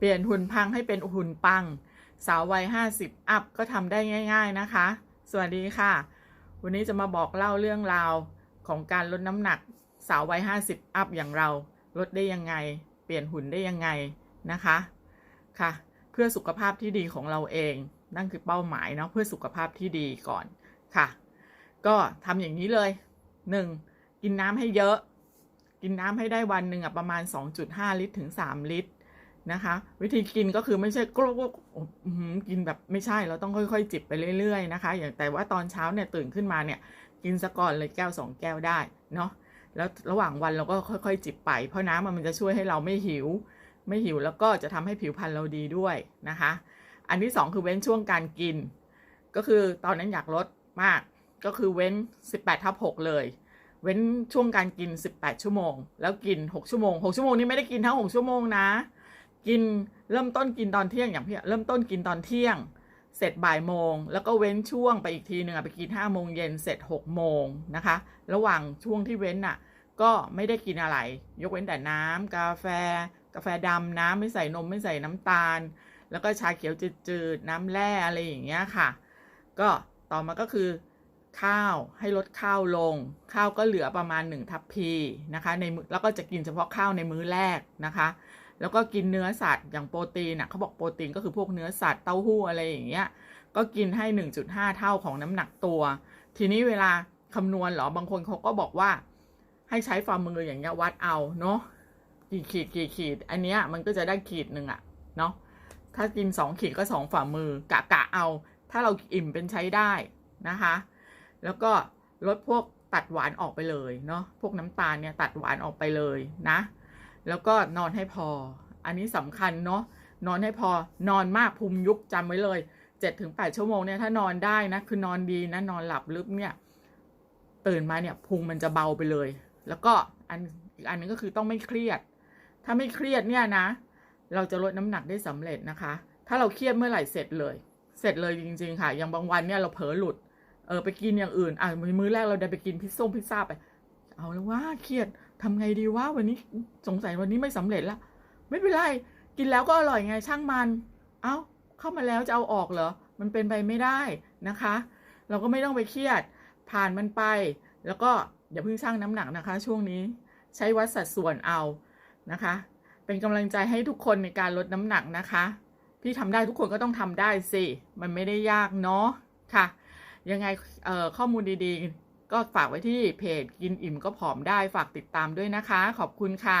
เปลี่ยนหุ่นพังให้เป็นหุ่นปัง สาววัย50 อัพก็ทำได้ง่าย ๆนะคะ สวัสดีค่ะ วันนี้จะมาบอกเล่าเรื่องราวของการลดน้ำหนัก สาววัย50 อัพอย่างเราลดได้ยังไง เปลี่ยนหุ่นได้ยังไงนะคะค่ะ เพื่อสุขภาพที่ดีของเราเอง นั่นคือเป้าหมายเนาะเพื่อสุขภาพที่ดีก่อนค่ะ ก็ทำอย่างนี้เลย 1. กินน้ำให้เยอะ กินน้ำให้ได้วันหนึ่งประมาณ 2.5 ลิตรถึง 3 ลิตร นะคะ วิธีกินก็คือไม่ใช่กรกอื้อหือกินแบบไม่ใช่เราต้องค่อยๆ จิบไปเรื่อยๆนะคะ อย่างแต่ว่าตอนเช้าเนี่ยตื่นขึ้นมาเนี่ย กินซะก่อนเลยแก้ว2แก้วได้เนาะแล้วระหว่างวันเราก็ค่อยๆ จิบไป เพราะน้ำมันจะช่วยให้เราไม่หิว ไม่หิวแล้วก็จะทำให้ผิวพรรณเราดีด้วยนะคะ อันที่ 2 คือเว้นช่วงการกิน ก็คือตอนนั้นอยากลดมากก็คือเว้น 18ทับ6เลย เว้นช่วงการกิน 18 ชั่วโมง แล้วกิน 6 ชั่วโมง 6 ชั่วโมงนี้ไม่ได้กินทั้ง 6 ชั่วโมงนะ กินเริ่มต้นกินตอนเที่ยงอย่างพี่เริ่มต้นกินตอนเที่ยง เสร็จบ่ายโมง แล้วก็เว้นช่วงไปอีกทีหนึ่งอะไปกิน5โมงเย็นเสร็จ6โมงนะคะ ระหว่างช่วงที่เว้นอะก็ไม่ได้กินอะไร ยกเว้นแต่น้ำกาแฟ กาแฟดำน้ำไม่ใส่นมไม่ใส่น้ำตาล แล้วก็ชาเขียวจืดๆน้ำแร่อะไรอย่างเงี้ยค่ะ ก็ต่อมาก็คือข้าวให้ลดข้าวลง ข้าวก็เหลือประมาณ1ทัพพีนะคะในแล้วก็จะกินเฉพาะข้าวในมื้อแรกนะคะ แล้วก็กินเนื้อสัตว์อย่างโปรตีนอะเขาบอกโปรตีนก็คือพวกเนื้อสัตว์เต้าหู้อะไรอย่างเงี้ยก็กินให้ 1.5 เท่าของน้ำหนักตัว ทีนี้เวลาคำนวณเหรอบางคนเขาก็บอกว่าให้ใช้ฝ่ามืออย่างเงี้ยวัดเอาเนาะกี่ขีดกี่ขีด อันเนี้ยมันก็จะได้ขีดหนึ่งอะเนาะถ้ากิน 2 ขีดก็ 2 ฝ่ามือกะกะเอา ถ้าเราอิ่มเป็นใช้ได้นะคะ แล้วก็ลดพวกตัดหวานออกไปเลยเนาะพวกน้ำตาลเนี่ยตัดหวานออกไปเลยนะ แล้วก็นอนให้พอ อันนี้สำคัญเนาะนอนให้พอนอนมากภูมิยุบจำไว้เลย7-8ชั่วโมงเนี่ยถ้านอนได้นะคือนอนดีนะนอนหลับลึกเนี่ยตื่นมาเนี่ยพุงมันจะเบาไปเลย แล้วก็อันอีกอันนึงก็คือต้องไม่เครียด ถ้าไม่เครียดเนี่ยนะ เราจะลดน้ำหนักได้สำเร็จนะคะ ถ้าเราเครียดเมื่อไหร่เสร็จเลย เสร็จเลยจริง ๆ ค่ะ อย่างบางวันเนี่ยเราเผลอหลุดเออไปกินอย่างอื่นอะมื้อแรกเราได้ไปกินพิซซ่งพิซซ่าไป เอาแล้วว่าเครียด ทำไงดีว่าวันนี้สงสัยวันนี้ไม่สำเร็จละไม่เป็นไรกินแล้วก็อร่อยไงช่างมัน เอา้าเข้ามาแล้วจะเอาออกเหรอ มันเป็นไปไม่ได้นะคะ เราก็ไม่ต้องไปเครียด ผ่านมันไป แล้วก็อย่าเพิ่งชั่งน้ำหนักนะคะ ช่วงนี้ใช้วัดสัดส่วนเอานะคะ เป็นกำลังใจให้ทุกคนในการลดน้ำหนักนะคะ พี่ทำได้ทุกคนก็ต้องทำได้สิ มันไม่ได้ยากเนาะค่ะ ยังไงข้อมูลดีๆ ก็ฝากไว้ที่เพจกินอิ่มก็ผอมได้ฝากติดตามด้วยนะคะ ขอบคุณค่ะ